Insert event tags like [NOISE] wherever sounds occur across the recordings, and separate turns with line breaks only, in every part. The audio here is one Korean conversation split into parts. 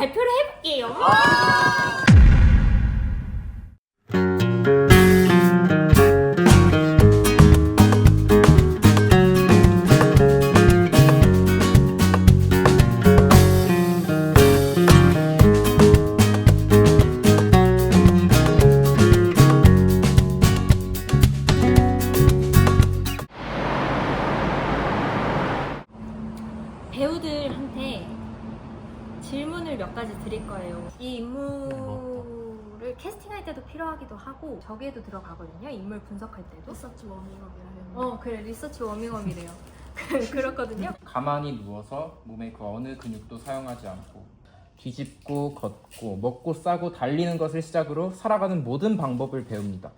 발표를 해볼게요. 캐스팅할 때도 필요하기도 하고 저기에도 들어가거든요. 인물 분석할 때도.
리서치 워밍업이라는
어 그래 리서치 워밍업이래요. 그- [LAUGHS] 그렇거든요.
가만히 누워서 몸의 그 어느 근육도 사용하지 않고 뒤집고 걷고 먹고 싸고 달리는 것을 시작으로 살아가는 모든 방법을 배웁니다.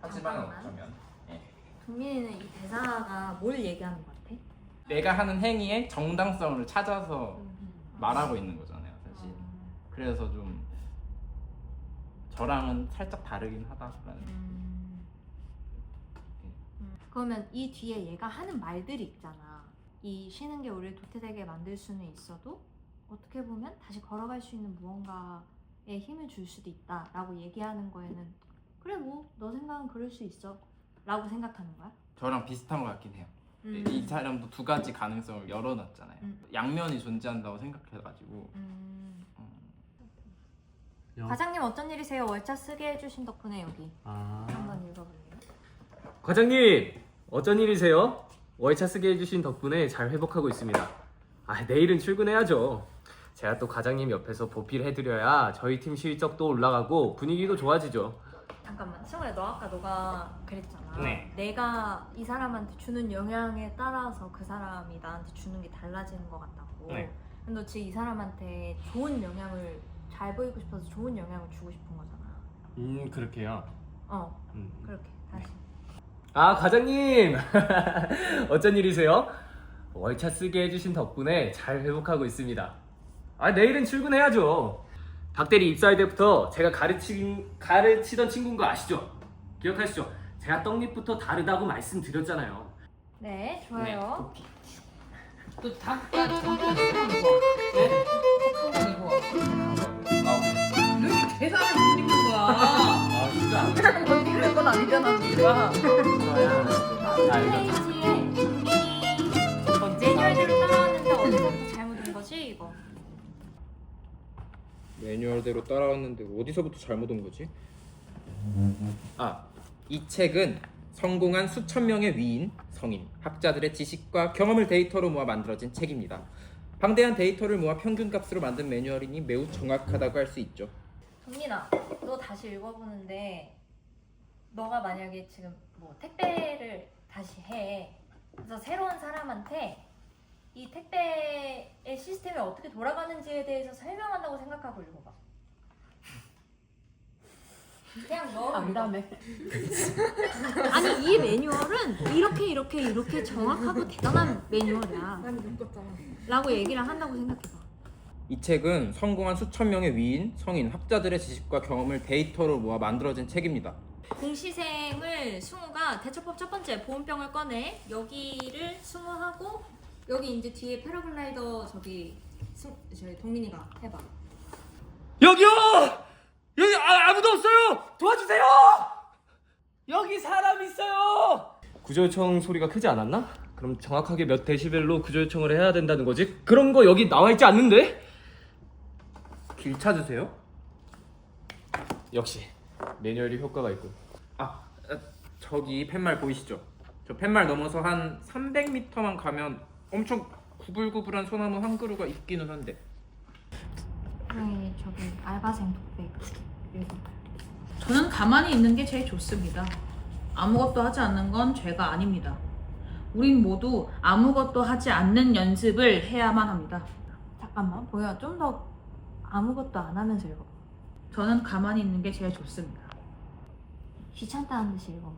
하지만
잠깐만.
어쩌면 예.
동민이는 이 대사가 뭘 얘기하는 것 같아?
내가 하는 행위의 정당성을 찾아서 말하고 있는 거잖아요, 사실. 그래서 좀 저랑은 살짝 다르긴 하다라는.
음. 음. 그러면 이 뒤에 얘가 하는 말들이 있잖아. 이 쉬는 게 우리를 도태되게 만들 수는 있어도 어떻게 보면 다시 걸어갈 수 있는 무언가에 힘을 줄 수도 있다라고 얘기하는 거에는 그래 뭐 너 생각은 그럴 수 있어 라고 생각하는 거야?
저랑 비슷한 것 같긴 해요.
음.
이 사람도 두 가지 가능성을 열어놨잖아요.
음.
양면이 존재한다고 생각해가지고
음.
어,
여-
과장님 어쩐 일이세요? 월차 쓰게 해주신 덕분에 여기
아.
한번 읽어볼래요?
과장님 어쩐 일이세요? 월차 쓰게 해주신 덕분에 잘 회복하고 있습니다. 아 내일은 출근해야죠. 제가 또 과장님 옆에서 보필 해드려야 저희 팀 실적도 올라가고 분위기도 좋아지죠.
잠깐만 승우야 너 아까 너가 그랬잖아
네.
내가 이 사람한테 주는 영향에 따라서 그 사람이 나한테 주는 게 달라지는 것 같다고
네.
근데 너 지금 이 사람한테 좋은 영향을 잘 보이고 싶어서 좋은 영향을 주고 싶은 거잖아
음 그렇게요.
어
음.
그렇게 다시
아 과장님 [LAUGHS] 어쩐 일이세요? 월차 쓰게 해주신 덕분에 잘 회복하고 있습니다. 아 내일은 출근해야죠. 박대리 입사할 때부터 제가 가르치, 가르치던 친구인 거 아시죠? 기억하시죠? 제가 떡잎부터 다르다고 말씀드렸잖아요.
네 좋아요
또 닭발 잠깐 입고 네? 별건 아니잖아 누가
동민이 매뉴얼대로 따라왔는데 어디서부터 잘못
온 거지? 아, 이 책은 성공한 수천 명의 위인, 성인, 학자들의 지식과 경험을 데이터로 모아 만들어진 책입니다. 방대한 데이터를 모아 평균값으로 만든 매뉴얼이니 매우 정확하다고 할 수 있죠.
동민아, 너 다시 읽어보는데 너가 만약에 지금 뭐 택배를 다시 해. 그래서 새로운 사람한테 이 택배의 시스템이 어떻게 돌아가는지에 대해서 설명한다고 생각하고 읽어봐. 그냥 너
안다며
아니 이 매뉴얼은 이렇게 이렇게 이렇게 정확하고 대단한 매뉴얼이야.
난 묶었잖아
라고 얘기를 한다고 생각해봐.
이 책은 성공한 수천 명의 위인, 성인, 학자들의 지식과 경험을 데이터로 모아 만들어진 책입니다.
공시생을 승우가 대처법 첫 번째 보온병을 꺼내 여기를 승우하고 여기 이제 뒤에 패러글라이더 저기 승 저희 동민이가 해봐.
여기요! 여기 아, 아무도 없어요! 도와주세요! 여기 사람 있어요! 구조 요청 소리가 크지 않았나? 그럼 정확하게 몇 데시벨로 구조 요청을 해야 된다는 거지? 그런 거 여기 나와 있지 않는데?
길 찾으세요?
역시 매뉴얼이 효과가 있군.
아, 아, 저기 팻말 보이시죠? 저 팻말 넘어서 한 300m만 가면 엄청 구불구불한 소나무 한 그루가 있기는 한데
네 저기 알바생 독백 읽어봐요.
저는 가만히 있는 게 제일 좋습니다 아무것도 하지 않는 건 죄가 아닙니다 우린 모두 아무것도 하지 않는 연습을 해야만 합니다
잠깐만 보여 좀 더 아무것도 안 하면서 읽어.
저는 가만히 있는 게 제일 좋습니다
귀찮다는 듯이 읽어.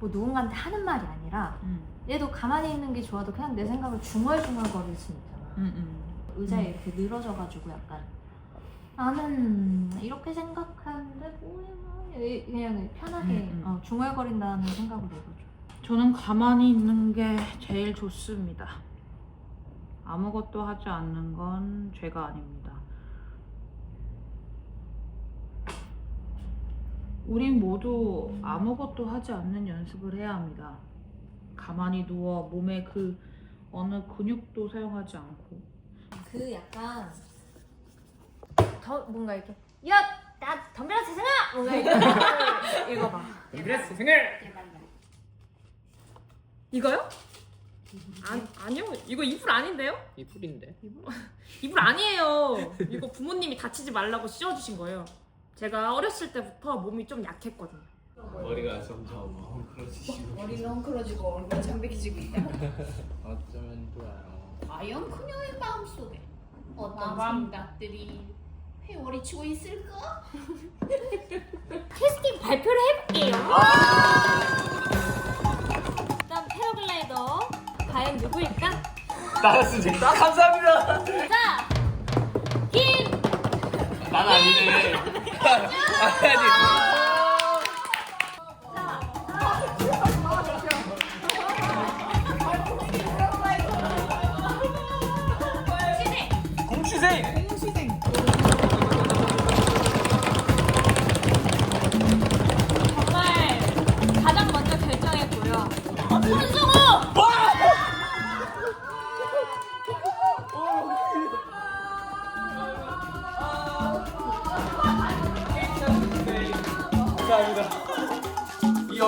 뭐 누군가한테 하는 말이 아니라
음,
얘도 가만히 있는 게 좋아도 그냥 내 생각을 중얼중얼거릴 수 있잖아.
음, 음.
의자에 이렇게 늘어져가지고 약간 나는 이렇게 생각하는데 뭐 그냥 편하게
음, 음.
어, 중얼거린다는 생각으로 읽어줘.
저는 가만히 있는 게 제일 좋습니다. 아무것도 하지 않는 건 죄가 아닙니다. 우린 모두 아무것도 하지 않는 연습을 해야 합니다. 가만히 누워 몸에 그 어느 근육도 사용하지 않고
그 약간 더 뭔가 이렇게 야 나 덤벼라 세상아 뭔가 이렇게 [LAUGHS] 읽어봐
그래서 생일.
이거요? 아, 아니요 이거 이불 아닌데요?
이불인데. [LAUGHS]
이불 아니에요 이거 부모님이 다치지 말라고 씌워주신 거예요 제가 어렸을 때부터 몸이 좀 약했거든요
머리가 점점 헝클어지시고
머리가 헝클어지고 얼굴 창백해지고 있다. [LAUGHS]
어쩌면 좋아요.
과연 그녀의 마음속에 어떤 생각들이 회오리 치고 있을까? [LAUGHS]
캐스팅 발표를 해볼게요 일단 패러글라이더 과연 누구일까?
나였습니다. 감사합니다.
자 김!
난 아니네. 공시생.
정말 가장 먼저 결정했고요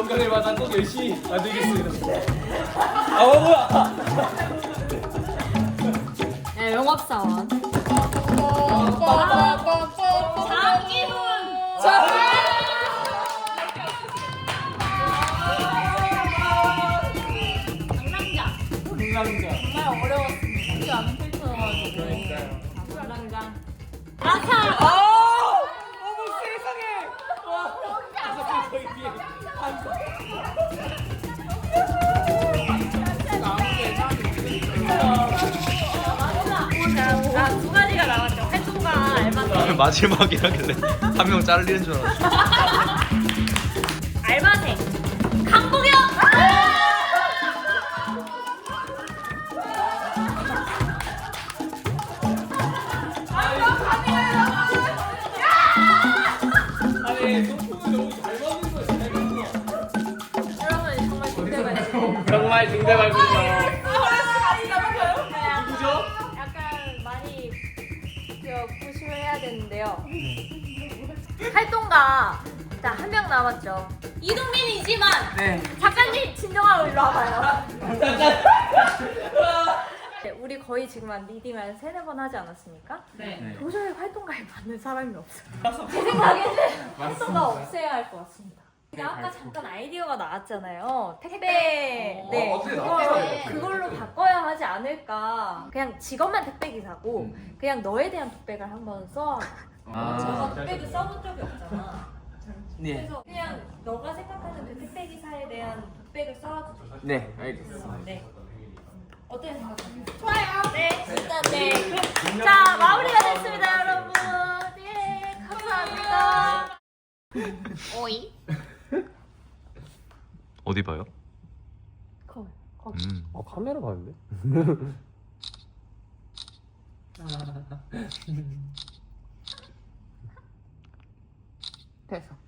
이 영광을 받아 꼭 열심히 만들겠습니다. 아 뭐야?
네, 영업사원. 정말 어려웠습니다 쉽지 않은 필터여가지고
그러니까요.
담당장 아차! 아두 가지가 나왔죠 활동가 알바생 [LAUGHS]
마지막이라길래 한 명 잘리는 줄 알았어.
알바생 강복영
아니 소품을 너무 잘 먹는 거잘 먹는 거.
여러분 정말 기대가
정말 등대발 군요.
해야 되는데요. 활동가 자 한 명 남았죠. 이동민이지만
네.
작가님 진정하고 일로 와봐요. 네, 우리 거의 지금 한 리딩 한 세네 번 하지 않았습니까?
네.
도저히 활동가에 맞는 사람이 없어요. 제 생각에는 활동가 없애야 할 것 같습니다. 근데 아까 잠깐 아이디어가 나왔잖아요. 택배. 네.
어, 어떻게 나왔어요?
그걸로 바꿔야 하지 않을까. 그냥 직업만 택배 기사고
음.
그냥 너에 대한 독백을 한번 써.
아.
저거 독백을 써본 적이 없잖아.
네.
그래서 그냥 너가 생각하는 그 택배 기사에 대한 독백을 써도 돼.
네, 알겠습니다.
네. 어떤 생각하세요? 좋아요. 네, 일단 네. 그럼 자 마무리가 됐습니다, 여러분. 네, 감사합니다. [LAUGHS] 오이.
어디 봐요? 음.
어, 카메라 봤는데? [LAUGHS]
됐어.